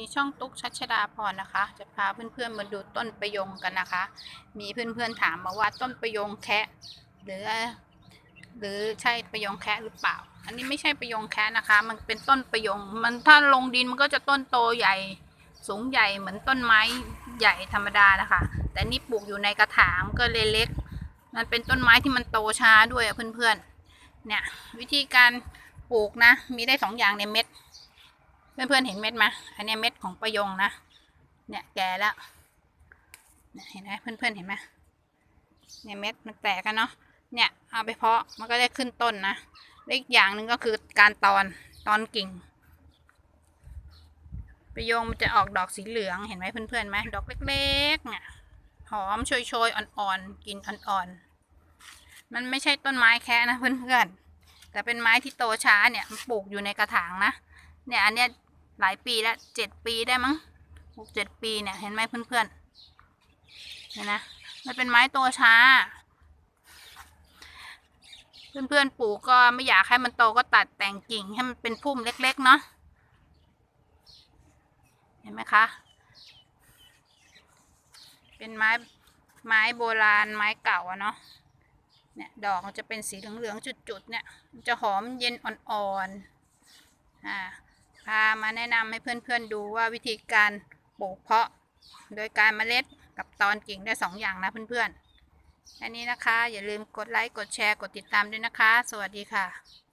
มีช่องตุ๊กชัชดาพรนะคะ จะพาเพื่อนๆมาดูต้นประยงกันนะคะ มีเพื่อนๆถามมาว่าต้นประยงแคะหรือ หรือใช่ประยงแคะหรือเปล่า อันนี้ไม่ใช่ประยงแคะนะคะ มันเป็นต้นประยง มันถ้าลงดินมันก็จะต้นโตใหญ่สูงใหญ่เหมือนต้นไม้ใหญ่ธรรมดานะคะ แต่นี่ปลูกอยู่ในกระถางก็เลยเล็ก มันเป็นต้นไม้ที่มันโตช้าด้วยเพื่อนๆเนี่ยวิธีการปลูกนะมีได้สองอย่างในเม็ด เพื่อนๆเห็นเม็ดไหมอันนี้เม็ดของประยงนะ เนี่ยแก่แล้วเห็นไหมเพื่อนๆเห็นไหมเนี่ยเม็ดมันแตกกันเนาะ เนี่ยเอาไปเพาะมันก็ได้ขึ้นต้นนะและอีกอย่างหนึ่งก็คือการตอนตอนกิ่งประยงมันจะออกดอกสีเหลืองเห็นไหมเพื่อนๆไหมดอกเล็กๆเนี่ยหอมโชยๆอ่อนๆกินอ่อนๆ มันไม่ใช่ต้นไม้แค่นะเพื่อนๆ แต่เป็นไม้ที่โตช้าเนี่ยมันปลูกอยู่ในกระถางนะ เนี่ยอันเนี้ยหลายปีแล้วเจ็ดปีได้มั้งหกเจ็ดปีเนี่ยเห็นไหมเพื่อนๆเห็นนะมันเป็นไม้โตช้า เพื่อนๆปลูกก็ไม่อยากให้มันโตก็ตัดแต่งกิ่งให้มันเป็นพุ่มเล็กๆเนาะเห็นไหมคะ เป็นไม้ไม้โบราณไม้เก่าอะเนาะเนี่ยดอกมันจะเป็นสีเหลืองๆจุดๆเนี่ยจะหอมเย็นอ่อนๆอ่าามาแนะนำให้เพื่อนๆดูว่าวิธีการปลูกเพาะ โดยการเมล็ดกับตอนกิ่งได้สองอย่างนะเพื่อนๆอันนี้นะคะ อย่าลืมกดไลค์กดแชร์กดติดตามด้วยนะคะ สวัสดีค่ะ